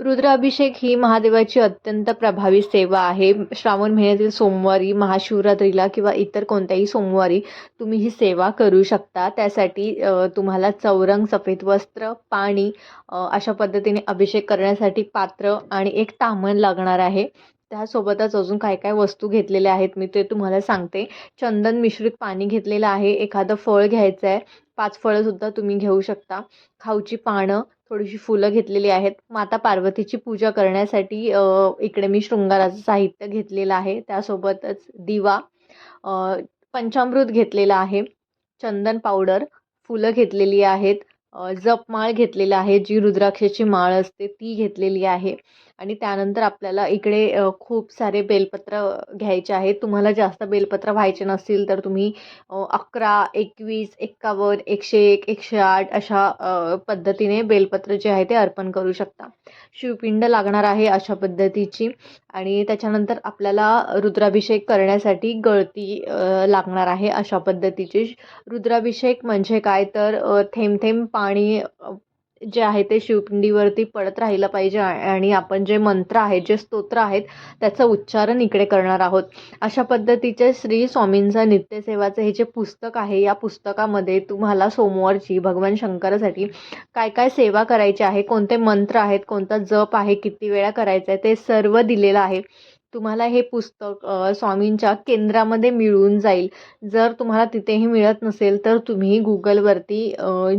रुद्राभिषेक ही महादेवाची अत्यंत प्रभावी सेवा आहे. श्रावण महिन्यातील सोमवारी महाशिवरात्रीला किंवा इतर कोणत्याही सोमवारी तुम्ही ही सेवा करू शकता. त्यासाठी तुम्हाला चौरंग सफेद वस्त्र पाणी अशा पद्धतीने अभिषेक करण्यासाठी पात्र आणि एक तामण लागणार आहे. त्यासोबतच अजून काय काय वस्तू घेतलेल्या आहेत मी ते तुम्हाला सांगते. चंदन मिश्रित पाणी घेतलेलं आहे. एखादं फळ घ्यायचं आहे पाच फळंसुद्धा तुम्ही घेऊ शकता. खाऊची पानं थोडीशी फुलं घेतलेली आहेत. माता पार्वतीची पूजा करण्यासाठी इकडे मी शृंगाराचं साहित्य घेतलेलं आहे. त्यासोबतच दिवा पंचामृत घेतलेलं आहे. चंदन पावडर फुलं घेतलेली आहेत. जपमाळ घेतलेलं आहे. जी रुद्राक्षाची माळ असते ती घेतलेली आहे. आणि त्यानंतर आपल्याला इकडे खूप सारे बेलपत्र घ्यायचे आहेत. तुम्हाला जास्त बेलपत्र व्हायचे नसतील तर तुम्ही अकरा एकवीस एक्कावन्न एकशे एक एकशे आठ अशा पद्धतीने बेलपत्र जे आहे ते अर्पण करू शकता. शिवपिंड लागणार आहे अशा पद्धतीची आणि त्याच्यानंतर आपल्याला रुद्राभिषेक करण्यासाठी गळती लागणार आहे अशा पद्धतीची. रुद्राभिषेक म्हणजे काय? तर थेंब थेंब पाणी जे आहे ते शिवपिंडीवरती पडत राहिलं पाहिजे आणि आपण जे मंत्र आहेत जे स्तोत्र आहेत त्याचं उच्चारण इकडे करणार आहोत. अशा पद्धतीचे श्री स्वामींचा नित्यसेवाचं हे जे पुस्तक आहे या पुस्तकामध्ये तुम्हाला सोमवारची भगवान शंकरासाठी काय काय सेवा करायची आहे कोणते मंत्र आहेत कोणता जप आहे किती वेळा करायचा आहे ते सर्व दिलेलं आहे. तुम्हाला हे पुस्तक स्वामींच्या केंद्रामध्ये मिळून जाईल. जर तुम्हाला तिथेही मिळत नसेल तर तुम्ही गुगलवरती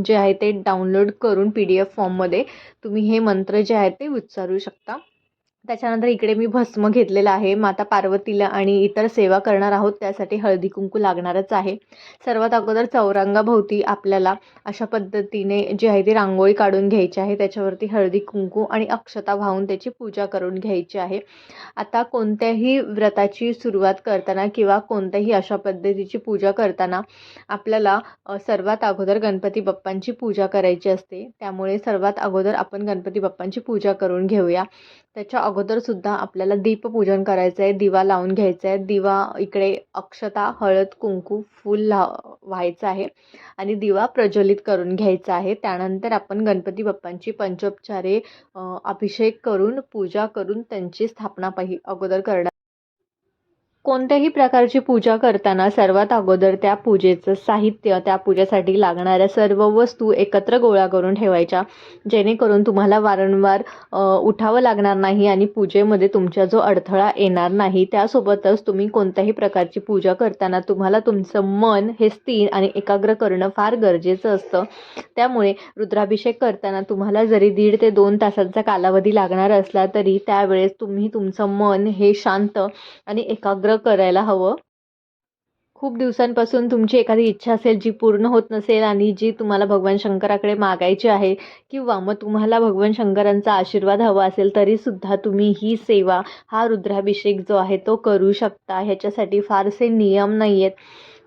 जे आहे ते डाउनलोड करून पी डी एफ फॉर्ममध्ये तुम्ही हे मंत्र जे आहे ते उच्चारू शकता. त्याच्यानंतर इकडे मी भस्म घेतलेलं आहे. माता पार्वतीला आणि इतर सेवा करणार आहोत. त्यासाठी हळदी कुंकू लागणारच आहे. सर्वात अगोदर चौरंगाभोवती आपल्याला अशा पद्धतीने जी आहे ती रांगोळी काढून घ्यायची आहे. त्याच्यावरती हळदी कुंकू आणि अक्षता वाहून त्याची पूजा करून घ्यायची आहे. आता कोणत्याही व्रताची सुरुवात करताना किंवा कोणत्याही अशा पद्धतीची पूजा करताना आपल्याला सर्वात अगोदर गणपती बाप्पांची पूजा करायची असते. त्यामुळे सर्वात अगोदर आपण गणपती बाप्पांची पूजा करून घेऊया. त्याच्या अगोदरसुद्धा आपल्याला दीपपूजन करायचं आहे दिवा लावून घ्यायचा आहे दिवा इकडे अक्षता हळद कुंकू फूल ला व्हायचं आहे आणि दिवा प्रज्वलित करून घ्यायचा आहे. त्यानंतर आपण गणपती बाप्पांची पंचोपचारे अभिषेक करून पूजा करून त्यांची स्थापना पाहि अगोदर करणार कोणत्याही प्रकारची पूजा करताना सर्वात अगोदर त्या पूजेचं साहित्य त्या पूजेसाठी लागणाऱ्या सर्व वस्तू एकत्र गोळा करून ठेवायच्या. जेणेकरून तुम्हाला वारंवार उठावं लागणार नाही आणि पूजेमध्ये तुमचा जो अडथळा येणार नाही त्यासोबतच तुम्ही कोणत्याही प्रकारची पूजा करताना तुम्हाला तुमचं मन हे स्थिर आणि एकाग्र करणं फार गरजेचं असतं. त्यामुळे रुद्राभिषेक करताना तुम्हाला जरी दीड ते दोन तासांचा कालावधी लागणार असला तरी त्यावेळेस तुम्ही तुमचं मन हे शांत आणि एकाग्र करायला हवं. खूप दिवसांपासून तुमची एखादी इच्छा असेल जी पूर्ण होत नसेल आणि जी तुम्हाला भगवान शंकराकडे मागायची आहे किंवा मग तुम्हाला भगवान शंकरांचा आशीर्वाद हवा असेल तरीसुद्धा तुम्ही ही सेवा हा रुद्राभिषेक जो आहे तो करू शकता. ह्याच्यासाठी फारसे नियम नाही आहेत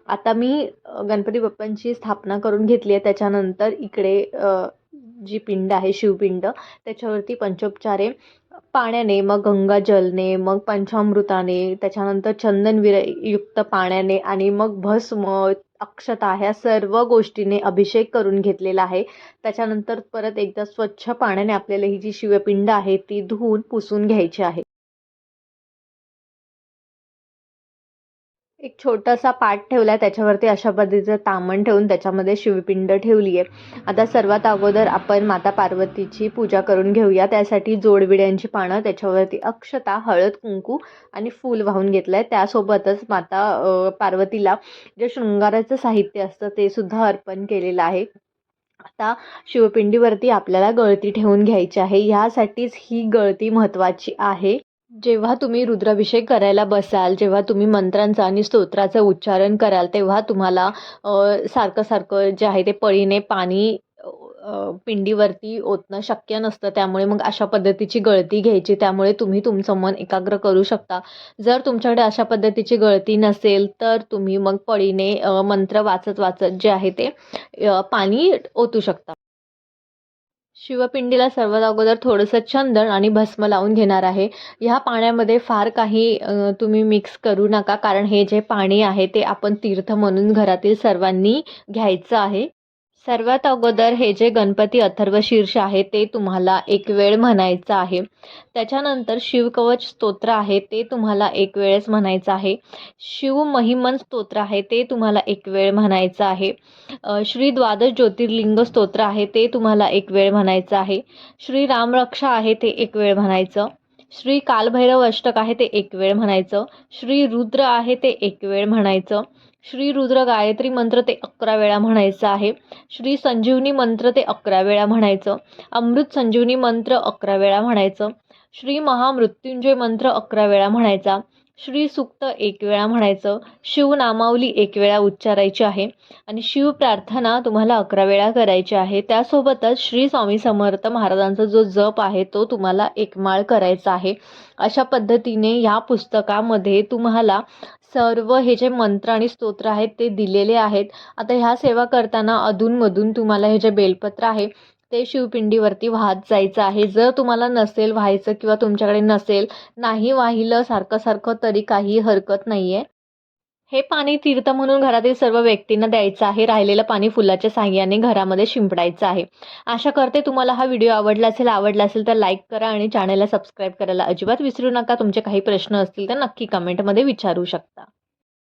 आता मी गणपती बाप्पांची स्थापना करून घेतली आहे. त्याच्यानंतर इकडे जी पिंड आहे शिवपिंड त्याच्यावरती पंचोपचारे पाण्याने मग गंगाजलने मग पंचामृताने त्याच्यानंतर चंदनविरयुक्त युक्त पाण्याने आणि मग भस्म अक्षता ह्या सर्व गोष्टीने अभिषेक करून घेतलेला आहे. त्याच्यानंतर परत एकदा स्वच्छ पाण्याने आपल्याला ही जी शिवपिंड आहे ती धुवून पुसून घ्यायची आहे. एक छोटासा पाट ठेवला आहे त्याच्यावरती अशा पद्धतीचं तामण ठेवून त्याच्यामध्ये शिवपिंड ठेवली आहे आता सर्वात अगोदर आपण माता पार्वतीची पूजा करून घेऊया. त्यासाठी जोडविड्यांची पानं त्याच्यावरती अक्षता हळद कुंकू आणि फूल वाहून घेतलं आहे त्यासोबतच माता पार्वतीला जे शृंगाराचं साहित्य असतं ते सुद्धा अर्पण केलेलं आहे. आता शिवपिंडीवरती आपल्याला गळती ठेवून घ्यायची आहे. ह्यासाठीच ही गळती महत्त्वाची आहे. जेव्हा तुम्ही रुद्राभिषेक करायला बसाल जेव्हा तुम्ही मंत्रांचं आणि स्तोत्राचं उच्चारण कराल तेव्हा तुम्हाला सारखं सारखं जे आहे ते पळीने पाणी पिंडीवरती ओतणं शक्य नसतं. त्यामुळे मग अशा पद्धतीची गळती घ्यायची. त्यामुळे तुम्ही तुमचं मन एकाग्र करू शकता. जर तुमच्याकडे अशा पद्धतीची गळती नसेल तर तुम्ही मग पळीने मंत्र वाचत वाचत जे आहे ते पाणी ओतू शकता. शिवपिंडीला सर्वात अगोदर थोडंसं चंदन आणि भस्म लावून घेणार आहे. ह्या पाण्यामध्ये फार काही तुम्ही मिक्स करू नका. कारण हे जे पाणी आहे ते आपण तीर्थ म्हणून घरातील सर्वांनी घ्यायचं आहे. सर्वात अगोदर हे जे गणपती अथर्व शीर्ष आहे ते तुम्हाला एक वेळ म्हणायचं आहे. त्याच्यानंतर शिवकवच स्तोत्र आहे ते तुम्हाला एक वेळेस म्हणायचं आहे. शिव महिमन स्तोत्र आहे ते तुम्हाला एक वेळ म्हणायचं आहे. श्री द्वादश ज्योतिर्लिंग स्तोत्र आहे ते तुम्हाला एक वेळ म्हणायचं आहे. श्री रामरक्षा आहे ते एक वेळ म्हणायचं. श्री कालभैरव अष्टक आहे ते एक वेळ म्हणायचं. श्री रुद्र आहे ते एक वेळ म्हणायचं. श्री रुद्र गायत्री मंत्र ते अकरा वेळा म्हणायचं आहे. श्री संजीवनी मंत्र ते अकरा वेळा म्हणायचं. अमृत संजीवनी मंत्र अकरा वेळा म्हणायचं. श्री महामृत्युंजय मंत्र अकरा वेळा म्हणायचा. श्री सुक्त एक वेळा म्हणायचं शिवनामावली एक वेळा उच्चारायची आहे आणि शिव प्रार्थना तुम्हाला अकरा वेळा करायची आहे. त्यासोबतच श्री स्वामी समर्थ महाराजांचा जो जप आहे तो तुम्हाला एकमाळ करायचा आहे. अशा पद्धतीने ह्या पुस्तकामध्ये तुम्हाला सर्व हे जे मंत्र आणि स्तोत्र आहेत ते दिलेले आहेत. आता ह्या सेवा करताना अधूनमधून तुम्हाला हे जे बेलपत्र आहे ते शिवपिंडीवरती वाहत जायचं आहे. जर तुम्हाला नसेल व्हायचं किंवा तुमच्याकडे नसेल नाही वाहिलं सारखं सारखं तरी काही हरकत नाही आहे हे पाणी तीर्थ म्हणून घरातील सर्व व्यक्तींना द्यायचं आहे. राहिलेलं पाणी फुलाच्या साह्याने घरामध्ये शिंपडायचं आहे. आशा करते तुम्हाला हा व्हिडिओ आवडला असेल आवडला असेल तर लाईक करा आणि चॅनलला सबस्क्राईब करायला अजिबात विसरू नका. तुमचे काही प्रश्न असतील तर नक्की कमेंटमध्ये विचारू शकता.